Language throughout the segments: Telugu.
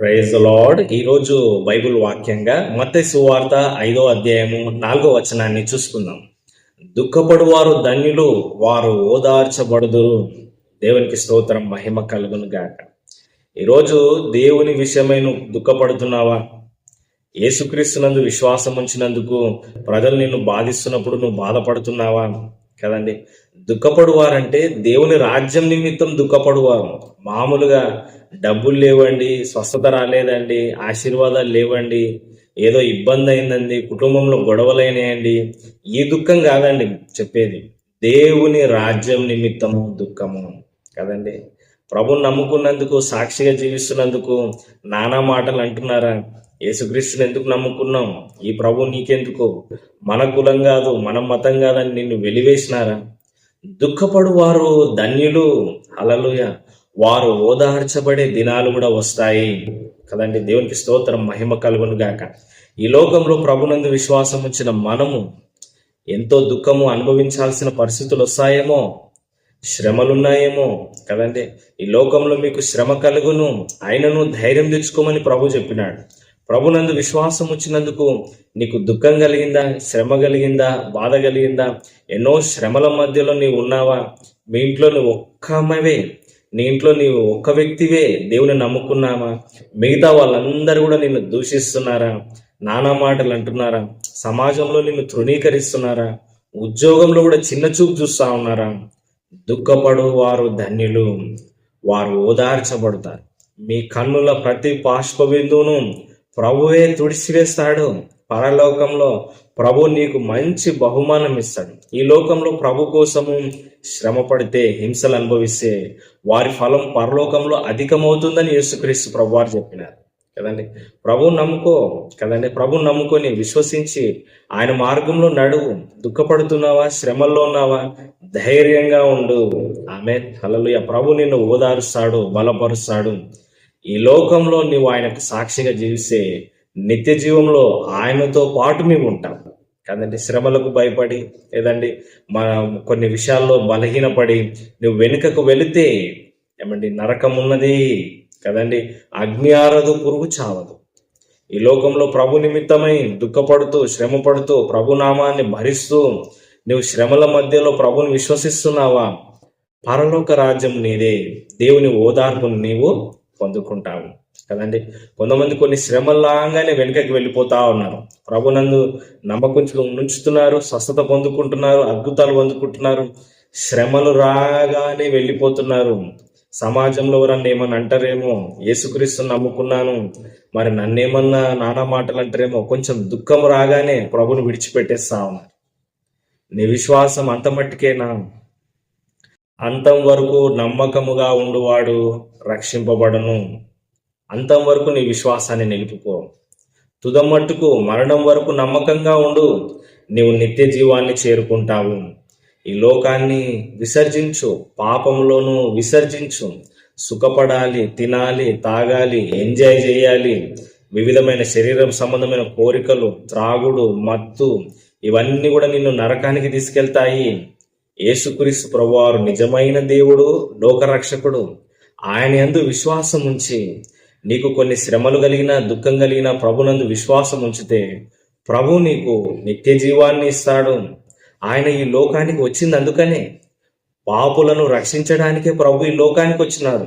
ప్రైజ్ లార్డ్ ఈరోజు బైబిల్ వాక్యంగా మత్తయి సువార్త ఐదో అధ్యాయము నాలుగో వచనాన్ని చూసుకుందాం. దుఃఖపడువారు ధన్యులు వారు ఓదార్చబడుదురు. దేవునికి స్తోత్రం మహిమ కలుగును గాక. ఈరోజు దేవుని విషయమై నువ్వు దుఃఖపడుతున్నావా? యేసుక్రీస్తునందు విశ్వాసం ఉంచినందుకు ప్రజలు నిన్ను బాధిస్తున్నప్పుడు నువ్వు బాధపడుతున్నావా? కదండి? దుఃఖపడువారంటే దేవుని రాజ్యం నిమిత్తం దుఃఖపడువారు మామూలుగా డబ్బులు లేవండి స్వస్థత రాలేదండి ఆశీర్వాదాలు లేవండి ఏదో ఇబ్బంది అయిందండి కుటుంబంలో గొడవలైనాయండి ఈ దుఃఖం కాదండి చెప్పేది. దేవుని రాజ్యం నిమిత్తము దుఃఖము కదండి? ప్రభుని నమ్ముకున్నందుకు సాక్షిగా జీవిస్తున్నందుకు నానా మాటలు అంటున్నారా? యేసుక్రీస్తుని ఎందుకు నమ్ముకున్నాం ఈ ప్రభు నీకెందుకు? మన కులం కాదు మన మతం కాదని నిన్ను వెలివేసినారా? దుఃఖపడు వారు ధన్యులు. అలలుయ వారు ఓదార్చబడే దినాలు కూడా వస్తాయి. కదండి దేవునికి స్తోత్రం మహిమ కలుగును గాక. ఈ లోకంలో ప్రభునందు విశ్వాసం ఉంచిన మనము ఎంతో దుఃఖము అనుభవించాల్సిన పరిస్థితులు వస్తాయేమో? శ్రమలున్నాయేమో? కదండి ఈ లోకంలో మీకు శ్రమ కలుగును. ఆయనను ధైర్యం తెచ్చుకోమని ప్రభు చెప్పినాడు. ప్రభునందు విశ్వాసం వచ్చినందుకు నీకు దుఃఖం కలిగిందా? శ్రమ కలిగిందా? బాధ కలిగిందా? ఎన్నో శ్రమల మధ్యలో నీవు ఉన్నావా? మీ ఇంట్లో నువ్వు ఒక్కమవే నీ ఇంట్లో నీవు ఒక్క వ్యక్తివే దేవుని నమ్ముకున్నావా? మిగతా వాళ్ళందరూ కూడా నిన్ను దూషిస్తున్నారా? నానా మాటలు అంటున్నారా? సమాజంలో నిన్ను తృణీకరిస్తున్నారా? ఉద్యోగంలో కూడా చిన్న చూపు చూస్తా ఉన్నారా? దుఃఖపడు వారు ధన్యులు. వారు ఓదార్చబడతారు. మీ కన్నుల ప్రతి బాష్ప బిందువును ప్రభువే తుడిచివేస్తాడు. పరలోకంలో ప్రభు నీకు మంచి బహుమానం ఇస్తాడు. ఈ లోకంలో ప్రభు కోసము శ్రమ పడితే హింసలు అనుభవిస్తే వారి ఫలం పరలోకంలో అధికమవుతుందని యేసుక్రీస్తు ప్రభు వారు చెప్పినారు. కదండి? ప్రభు నమ్ముకో కదండి? ప్రభు నమ్ముకొని విశ్వసించి ఆయన మార్గంలో నడువు. దుఃఖపడుతున్నావా? శ్రమల్లో ఉన్నావా? ధైర్యంగా ఉండు. ఆమె హల్లెలూయా. ప్రభు నిన్ను ఓదారుస్తాడు బలపరుస్తాడు. ఈ లోకంలో నీవు ఆయనకు సాక్షిగా జీవిస్తే నిత్య జీవంలో ఆయనతో పాటు మేము ఉంటాం కదండి శ్రమలకు భయపడి లేదండి మన కొన్ని విషయాల్లో బలహీనపడి నువ్వు వెనుకకు వెళితే ఏమండి నరకం ఉన్నది కదండి అగ్ని ఆరదు పురుగు చావదు. ఈ లోకంలో ప్రభు నిమిత్తమై దుఃఖపడుతూ శ్రమ పడుతూ ప్రభు నామాన్ని భరిస్తూ నువ్వు శ్రమల మధ్యలో ప్రభుని విశ్వసిస్తున్నావా? పరలోక రాజ్యం నీదే దేవుని ఓదార్పును నీవు పొందుకుంటాము. కదండి? కొంతమంది కొన్ని శ్రమలాగానే వెనుకకి వెళ్ళిపోతా ఉన్నారు. ప్రభునందు నమ్మకం ఉంచుతున్నారు స్వస్థత పొందుకుంటున్నారు అద్భుతాలు పొందుకుంటున్నారు. శ్రమలు రాగానే వెళ్ళిపోతున్నారు. సమాజంలో ఎవరన్నా ఏమన్నా అంటారేమో యేసుక్రీస్తు నమ్ముకున్నాను. మరి నన్నేమన్నా నానా మాటలు అంటారేమో కొంచెం దుఃఖం రాగానే ప్రభుని విడిచిపెట్టేస్తా ఉన్నారు. నీ విశ్వాసం అంత మట్టుకేనా? అంతం వరకు నమ్మకముగా ఉండువాడు రక్షింపబడను. అంతం వరకు నీ విశ్వాసాన్ని నిలుపుకో తుదమట్టుకు మరణం వరకు నమ్మకంగా ఉండు. నీవు నిత్య జీవాన్ని చేరుకుంటావు. ఈ లోకాన్ని విసర్జించు. పాపంలోనూ విసర్జించు. సుఖపడాలి తినాలి తాగాలి ఎంజాయ్ చేయాలి. వివిధమైన శరీరం సంబంధమైన కోరికలు త్రాగుడు మత్తు ఇవన్నీ కూడా నిన్ను నరకానికి తీసుకెళ్తాయి. యేసుక్రీస్తు ప్రభువారు నిజమైన దేవుడు లోకరక్షకుడు. ఆయన ఎందు విశ్వాసం ఉంచి నీకు కొన్ని శ్రమలు కలిగిన దుఃఖం కలిగిన ప్రభునందు విశ్వాసం ఉంచితే ప్రభు నీకు నిత్య జీవాన్ని ఇస్తాడు. ఆయన ఈ లోకానికి వచ్చింది అందుకనే. పాపులను రక్షించడానికే ప్రభు ఈ లోకానికి వచ్చినాడు.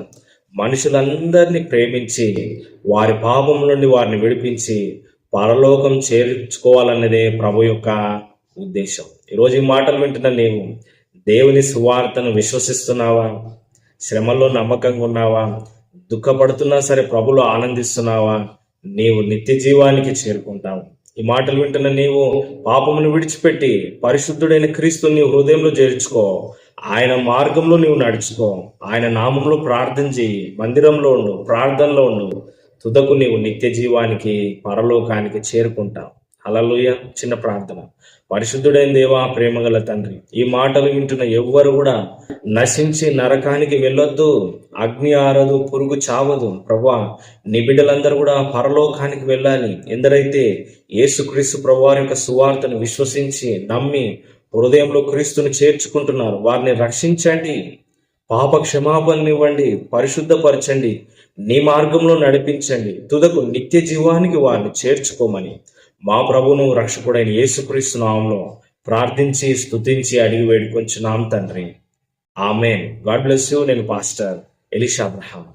మనుషులందరినీ ప్రేమించి వారి పాపం నుండి వారిని విడిపించి పరలోకం చేర్చుకోవాలన్నదే ప్రభు యొక్క ఉద్దేశం. ఈరోజు ఈ మాటలు వింటున్న నీవు దేవుని సువార్తను విశ్వసిస్తున్నావా? శ్రమల్లో నమ్మకంగా ఉన్నావా? దుఃఖపడుతున్నా సరే ప్రభులో ఆనందిస్తున్నావా? నీవు నిత్య జీవానికి చేరుకుంటావు. ఈ మాటలు వింటున్న నీవు పాపమును విడిచిపెట్టి పరిశుద్ధుడైన క్రీస్తు నీ హృదయంలో చేర్చుకో. ఆయన మార్గంలో నీవు నడుచుకో. ఆయన నామంలో ప్రార్థన చేయి. మందిరంలో ఉండు ప్రార్థనలో ఉండు. తుదకు నీవు నిత్య జీవానికి పరలోకానికి చేరుకుంటావు. అలలుయ చిన్న ప్రార్థన. పరిశుద్ధుడైన దేవా ప్రేమగల తండ్రి ఈ మాటలు వింటున్న ఎవ్వరు కూడా నశించి నరకానికి వెళ్ళొద్దు. అగ్ని ఆరదు పురుగు చావదు. ప్రభా నీ బిడ్డలందరూ కూడా పరలోకానికి వెళ్ళాలి. ఎందరైతే యేసుక్రీస్తు ప్రభువారి యొక్క సువార్తను విశ్వసించి నమ్మి హృదయంలో క్రీస్తుని చేర్చుకుంటున్నారు వారిని రక్షించండి. పాప క్షమాపణనివ్వండి పరిశుద్ధపరచండి. నీ మార్గంలో నడిపించండి. తుదకు నిత్య జీవానికి వారిని చేర్చుకోమని. మా ప్రభును రక్షకుడైన యేసుక్రీస్తు నామంలో ప్రార్థించి స్తుతించి అడిగి వేడుకొంచున్నాం తండ్రి. ఆమెన్. God bless you. నేను పాస్టర్ ఎలిషా అబ్రహాం